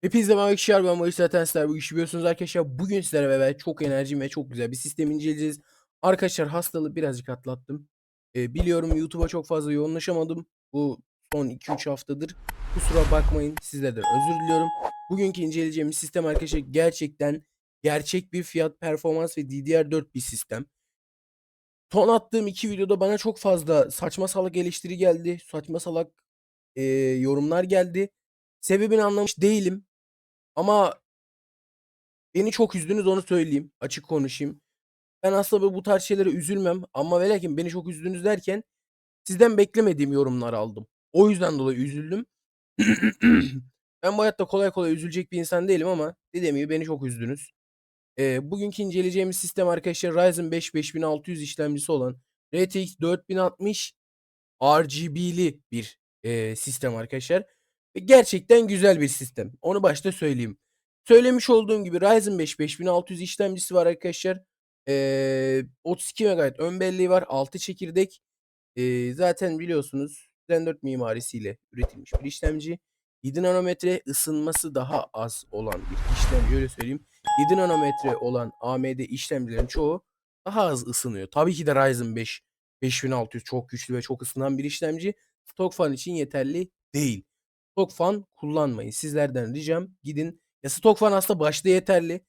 Hepinize merhaba arkadaşlar ben Barış Satensler bu işi biliyorsunuz arkadaşlar bugün sizlere beraber çok enerjim ve çok güzel bir sistem inceleyeceğiz. Arkadaşlar hastalığı birazcık atlattım. Ee, biliyorum YouTube'a çok fazla yoğunlaşamadım. Bu son 2-3 haftadır. Kusura bakmayın sizlerden özür diliyorum. Bugünkü inceleyeceğimiz sistem arkadaşlar gerçekten gerçek bir fiyat performans ve DDR4 bir sistem. Son attığım iki videoda bana çok fazla saçma salak eleştiri geldi. Saçma salak e, yorumlar geldi. Sebebini anlamış değilim. Ama beni çok üzdünüz onu söyleyeyim. Açık konuşayım. Ben aslında bu tarz şeylere üzülmem ama ve lakin beni çok üzdünüz derken sizden beklemediğim yorumlar aldım. O yüzden dolayı üzüldüm. ben bu hayatta kolay kolay üzülecek bir insan değilim ama dediğim gibi beni çok üzdünüz. Ee, bugünkü inceleyeceğimiz sistem arkadaşlar Ryzen 5 5600 işlemcisi olan RTX 4060 RGB'li bir e, sistem arkadaşlar. Ve gerçekten güzel bir sistem. Onu başta söyleyeyim. Söylemiş olduğum gibi Ryzen 5 5600 işlemcisi var arkadaşlar. Ee, 32 MB ön belleği var. 6 çekirdek. Ee, zaten biliyorsunuz Zen 4 mimarisiyle üretilmiş bir işlemci. 7 nanometre ısınması daha az olan bir işlemci öyle söyleyeyim. 7 nanometre olan AMD işlemcilerin çoğu daha az ısınıyor. Tabii ki de Ryzen 5 5600 çok güçlü ve çok ısınan bir işlemci. Stok fan için yeterli değil. Stok fan kullanmayın. Sizlerden ricam gidin. Ya stok fan aslında başta yeterli.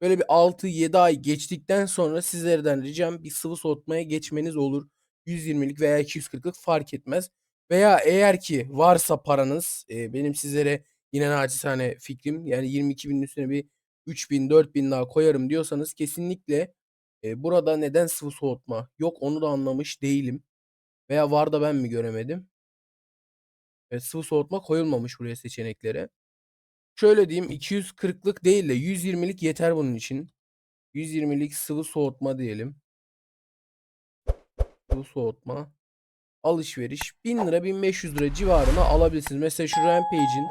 Böyle bir 6-7 ay geçtikten sonra sizlerden ricam bir sıvı soğutmaya geçmeniz olur. 120'lik veya 240'lık fark etmez. Veya eğer ki varsa paranız e, benim sizlere yine naçizane fikrim yani 22 binin üstüne bir 3000 4000 daha koyarım diyorsanız kesinlikle e, burada neden sıvı soğutma yok onu da anlamış değilim. Veya var da ben mi göremedim? Evet, sıvı soğutma koyulmamış buraya seçeneklere. Şöyle diyeyim 240'lık değil de 120'lik yeter bunun için. 120'lik sıvı soğutma diyelim. Sıvı soğutma. Alışveriş 1000 lira 1500 lira civarına alabilirsiniz. Mesela şu Rampage'in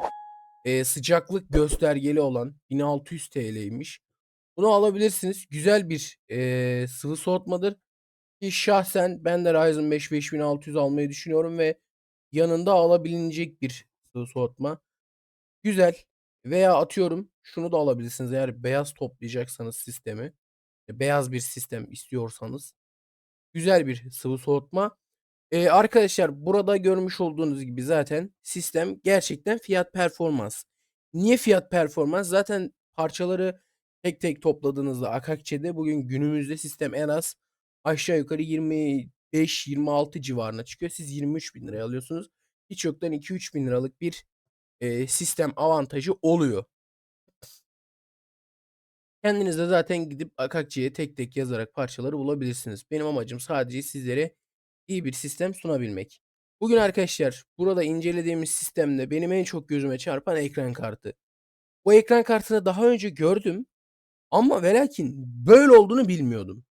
e, sıcaklık göstergeli olan 1600 TL'ymiş. Bunu alabilirsiniz. Güzel bir e, sıvı soğutmadır. Ki şahsen ben de Ryzen 5 5600 almayı düşünüyorum ve yanında alabilecek bir soğutma. Güzel. Veya atıyorum şunu da alabilirsiniz eğer beyaz toplayacaksanız sistemi. e, Beyaz bir sistem istiyorsanız. Güzel bir sıvı soğutma. Ee, arkadaşlar burada görmüş olduğunuz gibi zaten sistem gerçekten fiyat performans. Niye fiyat performans? Zaten parçaları tek tek topladığınızda Akakçe'de bugün günümüzde sistem en az aşağı yukarı 25-26 civarına çıkıyor. Siz 23 bin liraya alıyorsunuz. Hiç yoktan 2-3 bin liralık bir e, sistem avantajı oluyor. Kendiniz de zaten gidip Akakçe'ye tek tek yazarak parçaları bulabilirsiniz. Benim amacım sadece sizlere iyi bir sistem sunabilmek. Bugün arkadaşlar burada incelediğimiz sistemde benim en çok gözüme çarpan ekran kartı. Bu ekran kartını daha önce gördüm ama ve lakin böyle olduğunu bilmiyordum.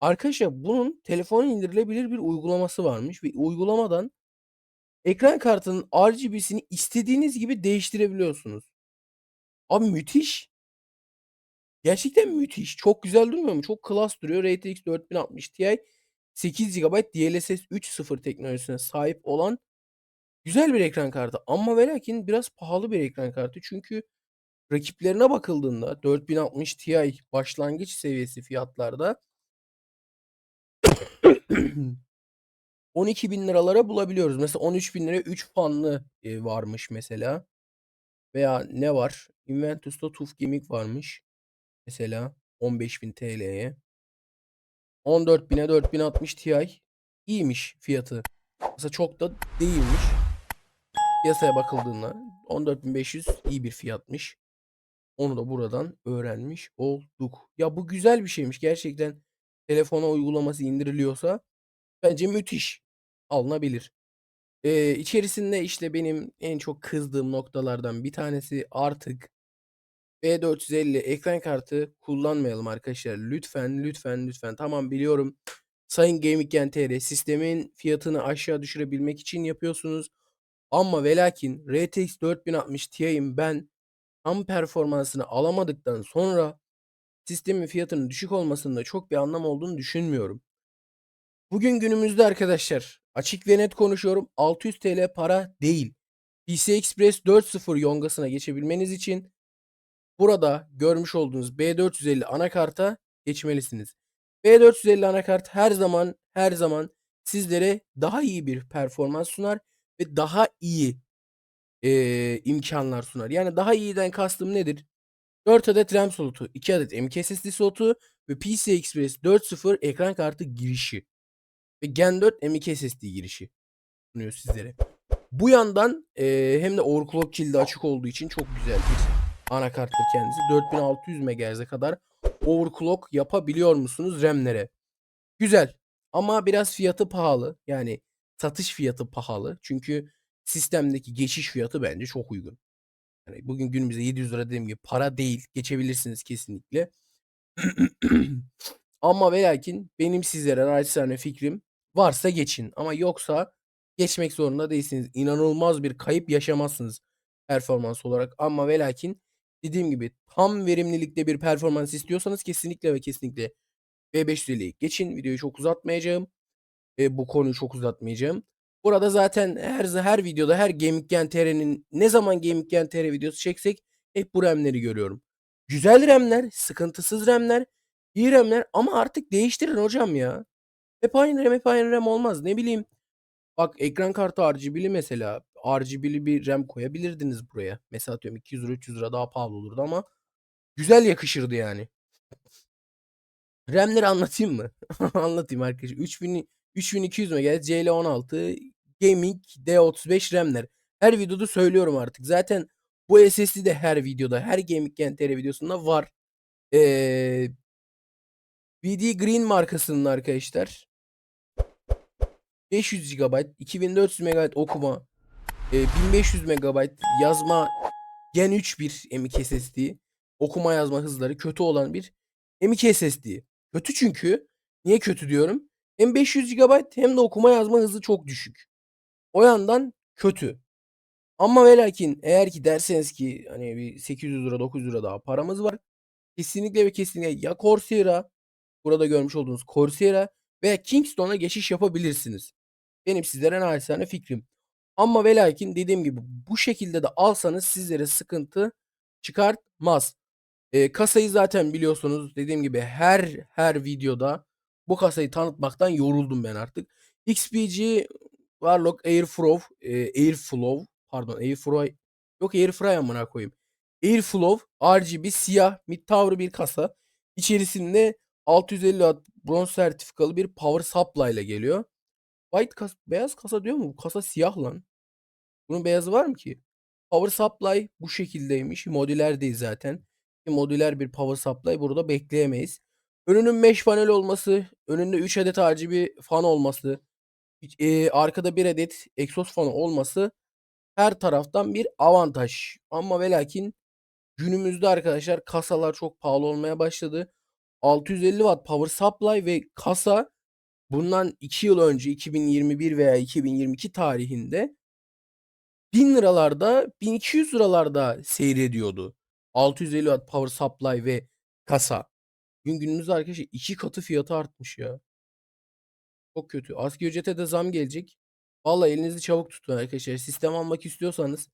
Arkadaşlar bunun telefona indirilebilir bir uygulaması varmış ve uygulamadan ekran kartının RGB'sini istediğiniz gibi değiştirebiliyorsunuz. Abi müthiş. Gerçekten müthiş. Çok güzel durmuyor mu? Çok klas duruyor. RTX 4060 Ti 8 GB DLSS 3.0 teknolojisine sahip olan güzel bir ekran kartı. Ama ve lakin biraz pahalı bir ekran kartı. Çünkü rakiplerine bakıldığında 4060 Ti başlangıç seviyesi fiyatlarda 12 bin liralara bulabiliyoruz. Mesela 13 bin liraya 3 fanlı e, varmış mesela. Veya ne var? Inventus'ta TUF Gaming varmış. Mesela 15.000 TL'ye. 14.000'e 4060 Ti iyiymiş fiyatı. Mesela çok da değilmiş. Piyasaya bakıldığında 14.500 iyi bir fiyatmış. Onu da buradan öğrenmiş olduk. Ya bu güzel bir şeymiş. Gerçekten telefona uygulaması indiriliyorsa bence müthiş. Alınabilir. Ee, içerisinde işte benim en çok kızdığım noktalardan bir tanesi artık B450 ekran kartı kullanmayalım arkadaşlar. Lütfen lütfen lütfen. Tamam biliyorum. Sayın Gaming TR sistemin fiyatını aşağı düşürebilmek için yapıyorsunuz. Ama ve lakin RTX 4060 Ti'nin ben tam performansını alamadıktan sonra sistemin fiyatının düşük olmasında çok bir anlam olduğunu düşünmüyorum. Bugün günümüzde arkadaşlar açık ve net konuşuyorum 600 TL para değil. PC Express 4.0 yongasına geçebilmeniz için burada görmüş olduğunuz B450 anakarta geçmelisiniz. B450 anakart her zaman her zaman sizlere daha iyi bir performans sunar ve daha iyi eee, imkanlar sunar. Yani daha iyiden kastım nedir? 4 adet RAM slotu, 2 adet M.2 SSD slotu ve PCI Express 4.0 ekran kartı girişi ve Gen 4 M.2 SSD girişi sunuyor sizlere. Bu yandan eee, hem de overclock kilidi açık olduğu için çok güzel bir anakarttır kendisi. 4600 MHz'e kadar overclock yapabiliyor musunuz RAM'lere? Güzel ama biraz fiyatı pahalı. Yani satış fiyatı pahalı. Çünkü sistemdeki geçiş fiyatı bence çok uygun. Yani bugün günümüzde 700 lira dediğim gibi para değil. Geçebilirsiniz kesinlikle. Ama ve lakin benim sizlere naçizane fikrim varsa geçin ama yoksa geçmek zorunda değilsiniz. İnanılmaz bir kayıp yaşamazsınız performans olarak ama ve lakin dediğim gibi tam verimlilikte bir performans istiyorsanız kesinlikle ve kesinlikle B550'yi geçin. Videoyu çok uzatmayacağım. Eee, bu konuyu çok uzatmayacağım. Burada zaten her her videoda her Gaming Gen TR'nin ne zaman Gaming Gen TR videosu çeksek hep bu RAM'leri görüyorum. Güzel RAM'ler, sıkıntısız RAM'ler, iyi RAM'ler ama artık değiştirin hocam ya. Hep aynı RAM, hep aynı RAM olmaz. Ne bileyim, bak ekran kartı RGB'li mesela. RGB'li bir RAM koyabilirdiniz buraya. Mesela atıyorum €200 €300 daha pahalı olurdu ama güzel yakışırdı yani. RAM'leri anlatayım mı? Anlatayım arkadaşlar. 3000 3200 MHz CL16 Gaming D35 RAM'ler. Her videoda söylüyorum artık. Zaten bu SSD de her videoda, her Gaming Gen TR videosunda var. Eee BD Green markasının arkadaşlar. 500 GB, 2400 MB okuma, eee, 1500 MB yazma Gen 3 bir M.2 SSD. Okuma yazma hızları kötü olan bir M.2 SSD. Kötü çünkü. Niye kötü diyorum? Hem 500 GB hem de okuma yazma hızı çok düşük. O yandan kötü. Ama ve lakin eğer ki derseniz ki hani bir 800 lira 900 lira daha paramız var. Kesinlikle ve kesinlikle ya Corsair'a burada görmüş olduğunuz Corsair'a veya Kingstone'a geçiş yapabilirsiniz. Benim sizlere naçizane fikrim. Ama ve lakin dediğim gibi bu şekilde de alsanız sizlere sıkıntı çıkartmaz. Eee, kasayı zaten biliyorsunuz. Dediğim gibi her her videoda bu kasayı tanıtmaktan yoruldum ben artık. XPG Warlock Airflow, eee, Airflow pardon Airfry yok Airfry amına koyayım. Airflow RGB siyah mid tower bir kasa. İçerisinde 650 watt bronz sertifikalı bir power supply ile geliyor. White kas beyaz kasa diyor mu? Bu kasa siyah lan. Bunun beyazı var mı ki? Power supply bu şekildeymiş. Modüler değil zaten. Modüler bir power supply burada bekleyemeyiz. Önünün mesh panel olması, önünde 3 adet RGB fan olması, eee, arkada 1 adet egzoz fanı olması her taraftan bir avantaj. Ama ve günümüzde arkadaşlar kasalar çok pahalı olmaya başladı. 650 watt power supply ve kasa bundan 2 yıl önce 2021 veya 2022 tarihinde $1000'larda, $1200'larda seyrediyordu. 650 watt power supply ve kasa. Bugün günümüzde arkadaşlar 2 katı fiyatı artmış ya. Çok kötü. Asgari ücrete de zam gelecek. Vallahi elinizi çabuk tutun arkadaşlar. Sistem almak istiyorsanız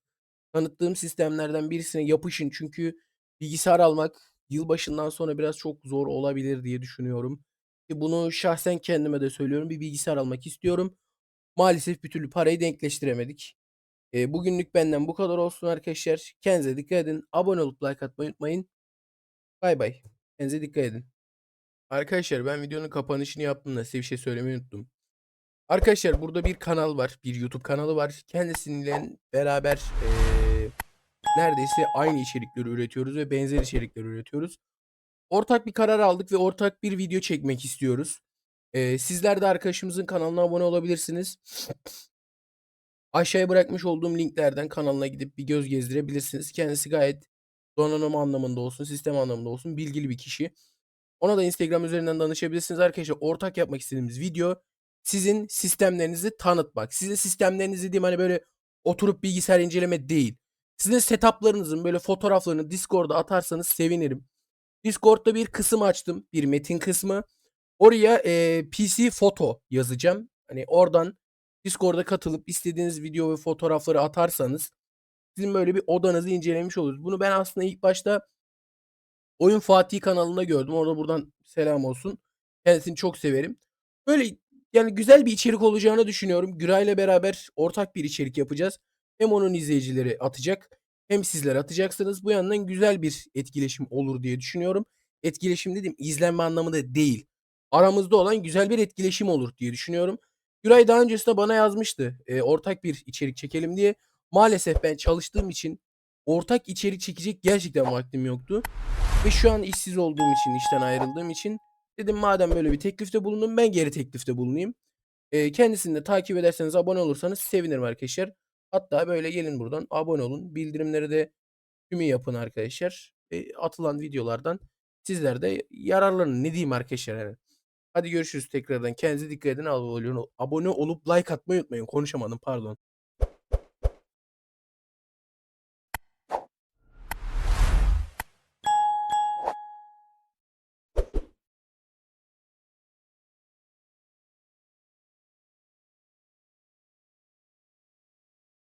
tanıttığım sistemlerden birisine yapışın. Çünkü bilgisayar almak yılbaşından sonra biraz çok zor olabilir diye düşünüyorum. Ki bunu şahsen kendime de söylüyorum. Bir bilgisayar almak istiyorum. Maalesef bir türlü parayı denkleştiremedik. Bugünlük benden bu kadar olsun arkadaşlar. Kendinize dikkat edin. Abone olup like atmayı unutmayın. Baybay. Kendinize dikkat edin. Arkadaşlar ben videonun kapanışını yaptım da size bir şey söylemeyi unuttum. Arkadaşlar burada bir kanal var. Bir YouTube kanalı var. Kendisiyle beraber eee, neredeyse aynı içerikleri üretiyoruz ve benzer içerikleri üretiyoruz. Ortak bir karar aldık ve ortak bir video çekmek istiyoruz. Eee, sizler de arkadaşımızın kanalına abone olabilirsiniz. Aşağıya bırakmış olduğum linklerden kanalına gidip bir göz gezdirebilirsiniz. Kendisi gayet donanım anlamında olsun, sistem anlamında olsun bilgili bir kişi. Ona da Instagram üzerinden danışabilirsiniz arkadaşlar. Ortak yapmak istediğimiz video sizin sistemlerinizi tanıtmak. Sizin sistemlerinizi diyeyim hani böyle oturup bilgisayar inceleme değil. Sizin setup'larınızın böyle fotoğraflarını Discord'a atarsanız sevinirim. Discord'da bir kısım açtım. Bir metin kısmı. Oraya eee, PC foto yazacağım. Hani oradan Discord'a katılıp istediğiniz video ve fotoğrafları atarsanız sizin böyle bir odanızı incelemiş oluruz. Bunu ben aslında ilk başta Oyun Fatih kanalında gördüm. Orada buradan selam olsun. Kendisini çok severim. Böyle yani güzel bir içerik olacağını düşünüyorum. Güray'la beraber ortak bir içerik yapacağız. Hem onun izleyicileri atacak hem sizler atacaksınız. Bu yandan güzel bir etkileşim olur diye düşünüyorum. Etkileşim dedim izlenme anlamında değil. Aramızda olan güzel bir etkileşim olur diye düşünüyorum. Güray daha öncesinde bana yazmıştı. e, ortak bir içerik çekelim diye. Maalesef ben çalıştığım için ortak içerik çekecek gerçekten vaktim yoktu. Ve şu an işsiz olduğum için, işten ayrıldığım için dedim madem böyle bir teklifte bulundum ben geri teklifte bulunayım. Eee, kendisini de takip ederseniz, abone olursanız sevinirim arkadaşlar. Hatta böyle gelin buradan abone olun. Bildirimleri de tümü yapın arkadaşlar. Eee, atılan videolardan sizler de yararlanın. Ne diyeyim arkadaşlar yani. Hadi görüşürüz tekrardan. Kendinize dikkat edin. Abone olup like atmayı unutmayın. Konuşamadım pardon.